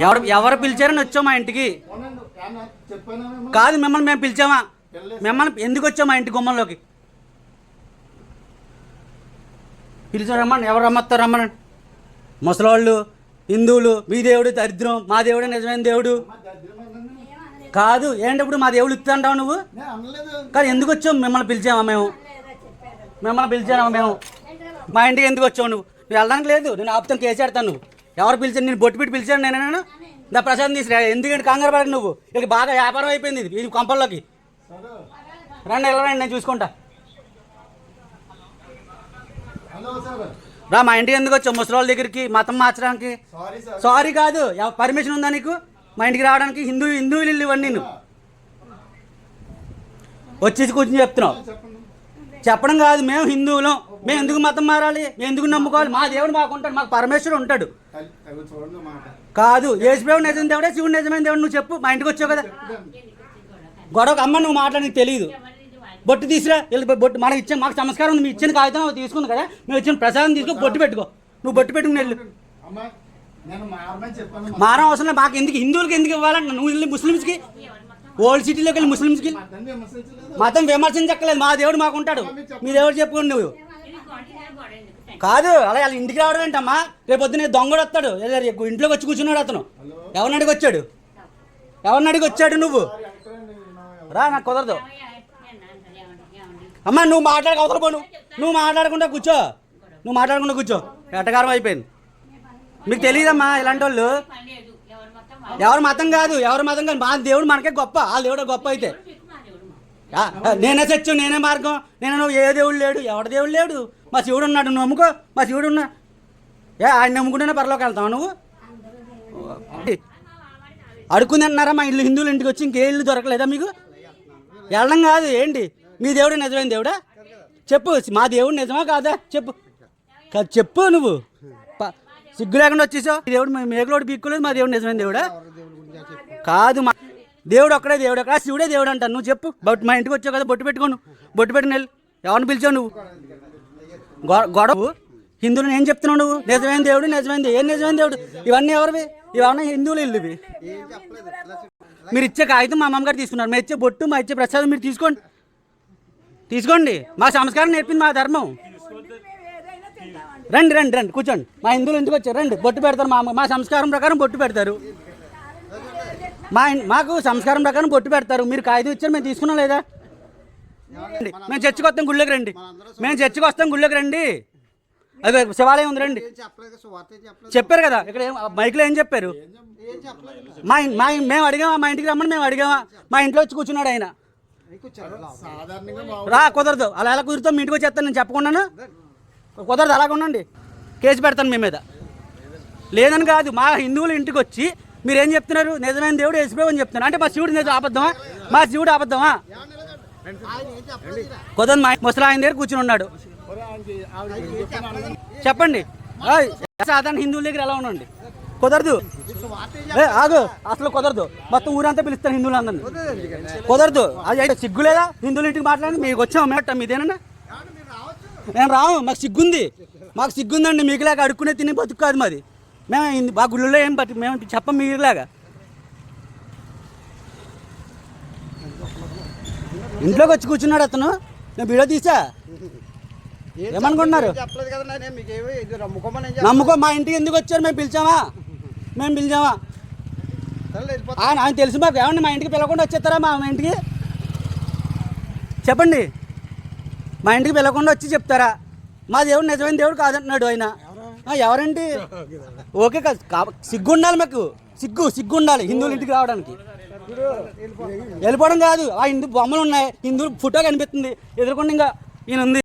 ఎవరు ఎవరు పిలిచారని వచ్చాం మా ఇంటికి? కాదు మిమ్మల్ని మేము పిలిచామా? మిమ్మల్ని ఎందుకు వచ్చాం మా ఇంటి గుమ్మంలోకి? పిలిచారు రమ్మని ఎవరు రమ్మస్తారు రమ్మని? ముసలోళ్ళు హిందువులు మీ దేవుడు దరిద్రం మా దేవుడే నిజమైన దేవుడు. కాదు ఏంటి ఇప్పుడు మా దేవుడు ఇస్తా అంటావు నువ్వు? కానీ ఎందుకు వచ్చావు? మిమ్మల్ని పిలిచామా మేము? మిమ్మల్ని పిలిచామా మేము? మా ఇంటికి ఎందుకు వచ్చావు నువ్వు? నువ్వు వెళ్ళడానికి లేదు నేను ఆపుతాను కేసు నువ్వు. ఎవరు పిలిచాను నేను బొట్టు పెట్టి పిలిచాను నేను నేను నా ప్రసాదం తీసుకురా ఎందుకంటే కంగారు పడకు నువ్వు. ఇక బాగా వ్యాపారం అయిపోయింది ఇది కొంపల్లోకి. సార్ రండి వెళ్ళరండి నేను చూసుకుంటా. రా మా ఇంటికి ఎందుకు వచ్చావు? ముసలోళ్ళ దగ్గరికి మతం మార్చడానికి. సారీ కాదు. పర్మిషన్ ఉందా నీకు? మా ఇంటికి రావడానికి హిందూ హిందువులు ఇల్లు ఇవన్నీ నువ్వు వచ్చేసి కూర్చొని చెప్తున్నావు. చెప్పండి కాదు మేము హిందువులం. మేము ఎందుకు మతం మారాలి? మేము ఎందుకు నమ్ముకోవాలి? మా దేవుడు మాకు ఉంటాడు మాకు పరమేశ్వరుడు ఉంటాడు. కాదు యేసుదేవుడు నిజమైన దేవుడే శివుడు నిజమైన దేవుడు నువ్వు చెప్పు మా ఇంటికి వచ్చావు కదా. గొడవకు అమ్మ నువ్వు మాట్లాడి తెలియదు బొట్టు తీసురా బొట్టు మనకి ఇచ్చిన మాకు సంస్కారం ఉంది మీ ఇచ్చిన కాగితం తీసుకుంది కదా మేము ఇచ్చిన ప్రసాదం తీసుకో బొట్టు పెట్టుకో. నువ్వు బొట్టు పెట్టుకుని వెళ్ళు. మారం అవసరం మాకు ఎందుకు హిందువులకి ఎందుకు ఇవ్వాలంట నువ్వు వెళ్ళి ముస్లిమ్స్కి ఓల్డ్ సిటీలోకి వెళ్ళి ముస్లిమ్స్కి అర్థం విమర్శించలేదు మతం మా దేవుడు మాకు ఉంటాడు మీ దేవుడు చెప్పుకోండి నువ్వు. కాదు అలా వాళ్ళ ఇంటికి రావడం ఏంటమ్మా? రేపు పొద్దున దొంగడు వస్తాడు. ఇంట్లోకి వచ్చి కూర్చున్నాడు అతను. ఎవరిని అడిగి వచ్చాడు? ఎవరిని అడిగి వచ్చాడు నువ్వు? రా నాకు కుదరదు. అమ్మా నువ్వు మాట్లాడక అవతల పోను నువ్వు. మాట్లాడకుండా కూర్చో. నువ్వు మాట్లాడకుండా కూర్చో. ఎట్టకారం అయిపోయింది. మీకు తెలియదమ్మా ఇలాంటి వాళ్ళు ఎవరి మతం కాదు ఎవరి మతం కాదు. మా దేవుడు మనకే గొప్ప ఆ దేవుడు గొప్ప అయితే. నేనే సత్యం నేనే మార్గం నేను నువ్వు ఏ దేవుడు లేడు ఎవడ దేవుడు లేడు? మా శివుడు ఉన్నాడు నువ్వు నమ్ముకో. మా శివుడు ఉన్నా ఏ ఆయన నమ్ముకుంటేనే పరలోకి వెళ్తావు నువ్వు? అడుక్కుని అన్నారా మా ఇల్లు హిందువులు ఇంటికి వచ్చి ఇంకే ఇల్లు దొరకలేదా మీకు? వెళ్ళడం కాదు ఏంటి? మీ దేవుడు నిజమైన దేవుడా? చెప్పు మా దేవుడు నిజమా కాదా? చెప్పు. చెప్పు నువ్వు. సిగ్గు లేకుండా వచ్చేసావు. దేవుడు మేకలోడు పీక్కోలేదు మా దేవుడు నిజమైన దేవుడా? కాదు మా దేవుడు ఒక్కడే దేవుడు ఒక్కడే శివుడే దేవుడు అంటాను. నువ్వు చెప్పు. బట్ మా ఇంటికి వచ్చావు కదా బొట్టు పెట్టుకోను. బొట్టు పెట్టుకుని వెళ్ళి. ఎవరిని పిలిచావు నువ్వు? గొడవ. హిందువులు ఏం చెప్తున్నావు నువ్వు? నిజమైన దేవుడు నిజమైన ఏం నిజమైన దేవుడు? ఇవన్నీ ఎవరివి? ఇవన్నీ హిందువులు ఇల్లువి మీరు ఇచ్చే కాగితం మా అమ్మగారు తీసుకున్నారు. మా ఇచ్చే బొట్టు మా ఇచ్చే ప్రసాదం మీరు తీసుకోండి. తీసుకోండి. మా సంస్కారం నేర్పింది మా ధర్మం. రండి రండి రండి కూర్చోండి. మా హిందువులు ఎందుకు వచ్చారు. రండి బొట్టు పెడతారు. మా మా సంస్కారం ప్రకారం బొట్టు పెడతారు. మా మాకు సంస్కారం ప్రకారం బొట్టు పెడతారు. మీరు కాగితం ఇచ్చారు మేము తీసుకున్నాం లేదా. మేము చర్చికి వస్తాం గుళ్ళోకి రండి. మేము చర్చికి వస్తాం గుళ్ళోకి రండి. అదే శివాలయం ఉంది రండి. చెప్పారు కదా ఇక్కడ మైక్లో ఏం చెప్పారు? మా మా మేము అడిగామా? మా ఇంటికి రమ్మని మేము అడిగామా? మా ఇంట్లో వచ్చి కూర్చున్నాడు ఆయన. రా కుదరదు. అలా ఎలా కుదురుతాం మీ ఇంటికి వచ్చేస్తాను నేను చెప్పకుండాను? కుదరదు అలాగ ఉండండి. కేసు పెడతాను మీ మీద. లేదని కాదు మా హిందువులు ఇంటికి వచ్చి మీరు ఏం చెప్తున్నారు? నిజమైన దేవుడు యేసుప్రభు అని చెప్తున్నారు. అంటే మా శివుడు నిజం అబద్ధమా? మా శివుడు అబద్ధమా? కుదరదు మా ముసలాయన ఆయన దగ్గర కూర్చుని ఉన్నాడు. చెప్పండి. సాధారణ హిందువుల దగ్గర ఎలా ఉండండి? కుదరదు. ఏ ఆగు. అసలు కుదరదు. మొత్తం ఊరంతా పిలుస్తారు హిందువులు అందరినీ కుదరదు. అది అయితే సిగ్గు లేదా? హిందువుల ఇంటికి మాట్లాడి మీకు వచ్చాము మేట మీదేనా నేను రాము మాకు సిగ్గుంది. మాకు సిగ్గుందండి మీకులాగా అడుక్కునే తిని బతుకు కాదు మాది. మేము మా గుళ్ళలో ఏం బతి మేము చెప్పం మీకులాగా ఇంట్లోకి వచ్చి కూర్చున్నాడు అతను. నేను వీడియో తీసా? ఏమనుకుంటున్నారు? నమ్ముకో మా ఇంటికి ఎందుకు వచ్చారు? మేము పిలిచామా? మేము పిలిచామా. ఆయన తెలుసు మాకు. ఏమండి మా ఇంటికి పిలవకుండా వచ్చేస్తారా మా ఇంటికి? చెప్పండి. మా ఇంటికి పిలవకుండా వచ్చి చెప్తారా? మా దేవుడు నిజమైన దేవుడు కాదంటున్నాడు ఆయన. ఎవరండి? ఓకే కాదు. సిగ్గు ఉండాలి మాకు. సిగ్గు సిగ్గు ఉండాలి హిందువుల ఇంటికి రావడానికి. వెళ్ళిపోవడం కాదు. ఆ హిందూ బొమ్మలు ఉన్నాయి. హిందువులు ఫోటో కనిపిస్తుంది. ఎదురుకుండా ఇంకా ఈయన ఉంది